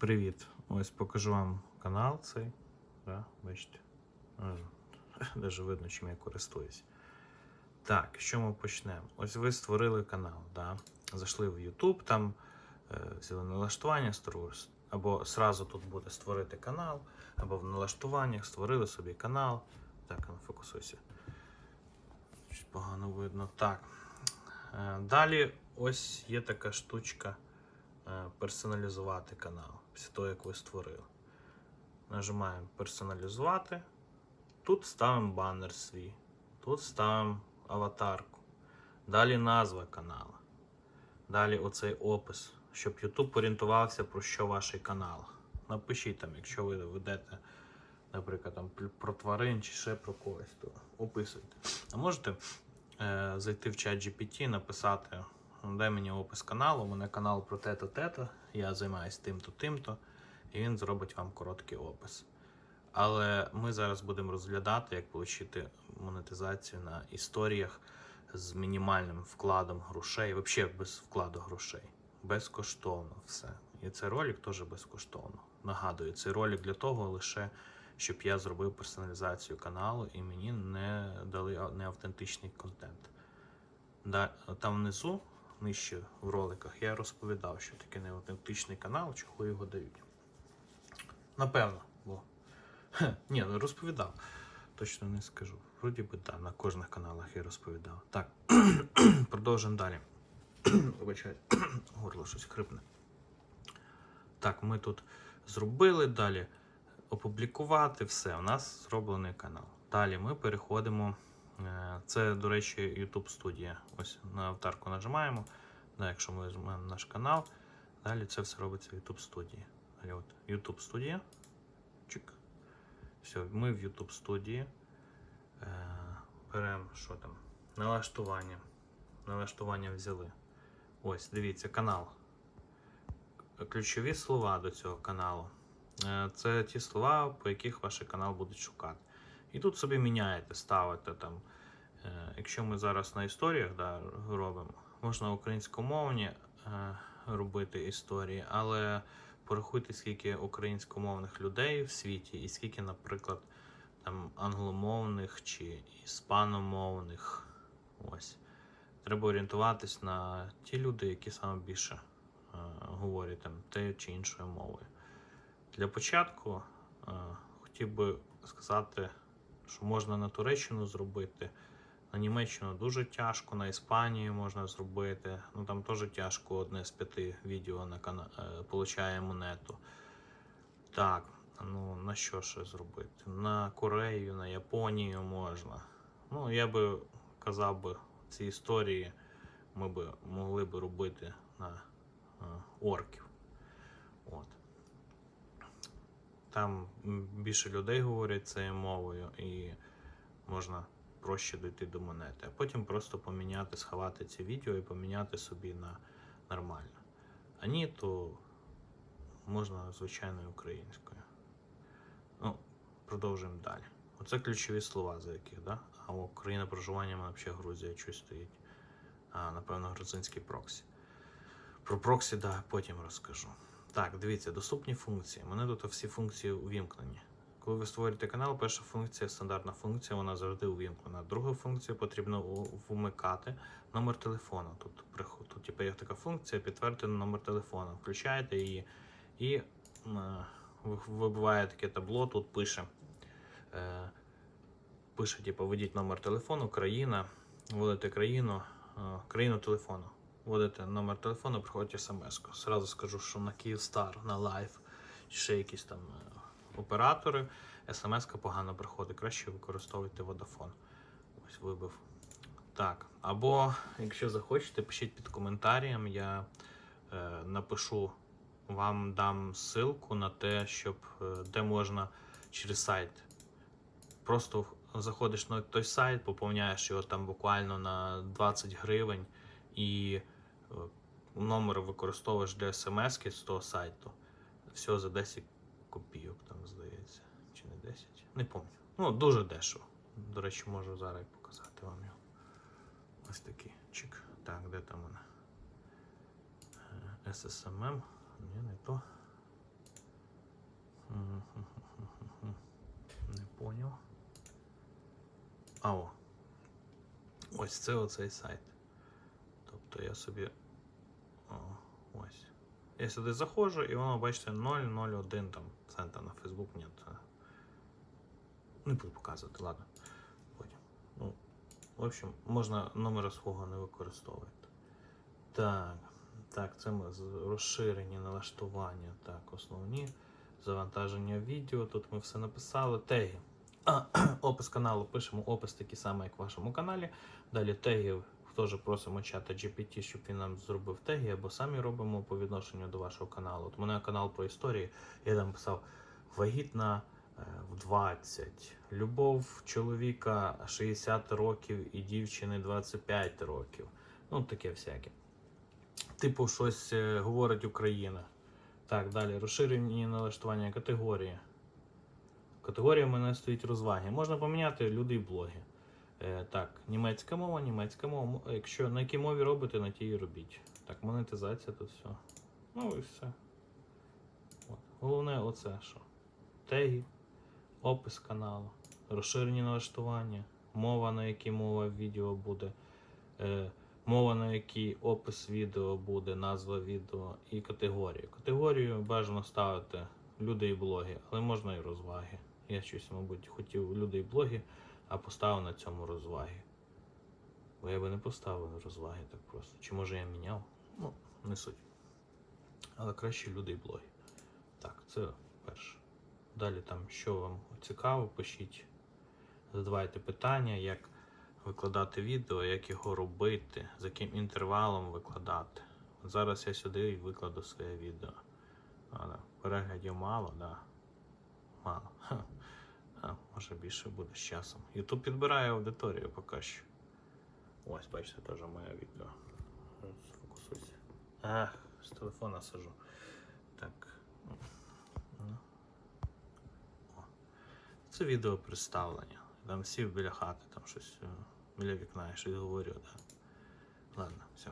Привіт! Ось покажу вам канал цей. Да, бачите. Навіть видно, чим я користуюсь. Так, що ми почнемо? Ось ви створили канал, да? зайшли в YouTube, там е, взяли налаштування, або сразу тут буде створити канал, або в налаштуваннях створили собі канал. Так, ну, фокусуйся. Щось погано видно. Так. Е, Далі ось є така штучка персоналізувати канал після того, як ви створили. Нажимаємо персоналізувати. Тут ставимо банер свій. Тут ставимо аватарку. Далі назва каналу. Далі оцей опис, щоб YouTube орієнтувався про що ваш канал. Напишіть там, якщо ви ведете, наприклад, там про тварин чи ще про когось, то описуйте. А можете е, зайти в чат GPT, написати, дай мені опис каналу, у мене канал про те-то, те-то, я займаюся тим-то, тим-то, і він зробить вам короткий опис. Але ми зараз будемо розглядати, як отримати монетизацію на історіях з мінімальним вкладом грошей, взагалі без вкладу грошей. Безкоштовно все. І цей ролик теж безкоштовно. Нагадую, цей ролик для того лише, щоб я зробив персоналізацію каналу і мені не дали неавтентичний контент. Там внизу, нижче в роликах, я розповідав, що таке неавтентичний канал, чого його дають. Напевно, бо. Хе, ні, ну розповідав. Точно не скажу. Вроді би, так, на кожних каналах я розповідав. Так, продовжимо далі. Вибачайте, горло щось хрипне. Так, ми тут зробили далі. Опублікувати все. У нас зроблений канал. Далі ми переходимо. Е, Це, до речі, YouTube студія. Ось на аватарку нажимаємо. Да, якщо ми нажимаємо наш канал, далі це все робиться в YouTube студії. Далі от YouTube студія. Чик. Все, ми в YouTube студії. Е, беремо що там? Налаштування. Налаштування взяли. Ось, дивіться, канал. Ключові слова до цього каналу. Е, Це ті слова, по яких ваш канал будуть шукати. І тут собі міняєте, ставите там. е, Якщо ми зараз на історіях да, робимо, можна українськомовні е, робити історії, але порахуйте, скільки українськомовних людей в світі, і скільки, наприклад, там англомовних чи іспаномовних. Ось. Треба орієнтуватись на ті люди, які саме більше е, говорять там те чи іншою мовою. Для початку е, хотів би сказати, що можна на Туреччину зробити, на Німеччину дуже тяжко, на Іспанію можна зробити. Ну там теж тяжко одне з п'яти відео на кана... е, получає монету. Так, ну на що ще зробити? На Корею, на Японію можна. Ну, я би казав би, ці історії ми би могли би робити на е, орків. От. Там більше людей говорять цією мовою і можна проще дійти до монети. А потім просто поміняти, сховати ці відео і поміняти собі на нормально. А ні, то можна звичайною українською. Ну, продовжуємо далі. Оце ключові слова, за яких, да? А Україна проживання мене взагалі Грузія щось стоїть. А, напевно, грузинський проксі. Про проксі, да, потім розкажу. Так, дивіться, доступні функції. Мене тут всі функції увімкнені. Коли ви створюєте канал, перша функція, стандартна функція, вона завжди увімкнена. Друга функція потрібно вмикати номер телефону. Тут, тут типу, є така функція, підтвердити номер телефону. Включаєте її і е, вибиває таке табло, тут пише. Е, пише, типу, введіть номер телефону, країна, вводите країну, е, країну телефону. Вводите номер телефону, приходить смс. Сразу скажу, що на Київстар, на Лайф, чи ще якісь там е, оператори, смс погано приходить. Краще використовуйте Vodafone. Ось вибив. Так. Або, якщо захочете, пишіть під коментарям, я е, напишу, вам дам ссылку на те, щоб е, де можна через сайт. Просто заходиш на той сайт, поповняєш його там буквально на 20 гривень і Е, номер використовуєш для смс з того сайту. Всього за 10 копійок, там, здається. Чи не 10? Не пам'ятаю. Ну, дуже дешево. До речі, можу зараз показати вам його. Ось такий чик. Так, де там вона? Е, SSMM. Ем ем. Ні, не то. Не поняв. А о. Ось це оцей сайт. Тобто я собі Ось. Я сюди заходжу і воно, бачите, 0,01 там цента на Facebook. Ні, це... Не буду показувати, ладно. Потім. Ну, в общем, можна номера свого не використовувати. Так, так, це ми розширені налаштування. Так, основні. Завантаження відео. Тут ми все написали. Теги. Опис каналу пишемо опис такий самий, як в вашому каналі. Далі теги теж просимо чата GPT, щоб він нам зробив теги, або самі робимо по відношенню до вашого каналу. От мене канал про історії, я там писав вагітна е, в 20, любов чоловіка 60 років і дівчини 25 років. Ну, таке всяке. Типу, щось е, говорить Україна. Так, далі. Розширені налаштування категорії. Категорія в мене стоїть розваги. Можна поміняти люди і блоги. Е, так, німецька мова, німецька мова. Якщо на якій мові робите, на тій і робіть. Так, монетизація тут все. Ну і все. От. Головне оце що. Теги, опис каналу, розширені налаштування, мова, на якій мова відео буде, е, мова, на якій опис відео буде, назва відео і категорію. Категорію бажано ставити люди і блоги, але можна і розваги. Я щось, мабуть, хотів люди і блоги, а поставив на цьому розваги. Бо я би не поставив розваги так просто. Чи може я міняв? Ну, не суть. Але краще люди і блоги. Так, це перше. Далі там, що вам цікаво, пишіть, задавайте питання, як викладати відео, як його робити, з яким інтервалом викладати. От зараз я сюди і викладу своє відео. А. Переглядів мало, да. Мало. А, може більше буде з часом. Ютуб підбирає аудиторію поки що. Ось, бачите, теж моє відео. Сфокусуйся. Ах, з телефона сижу. Так. Ну. Це відео представлення. Там всі біля хати, там щось е, біля вікна, я щось говорю, да. Ладно, все.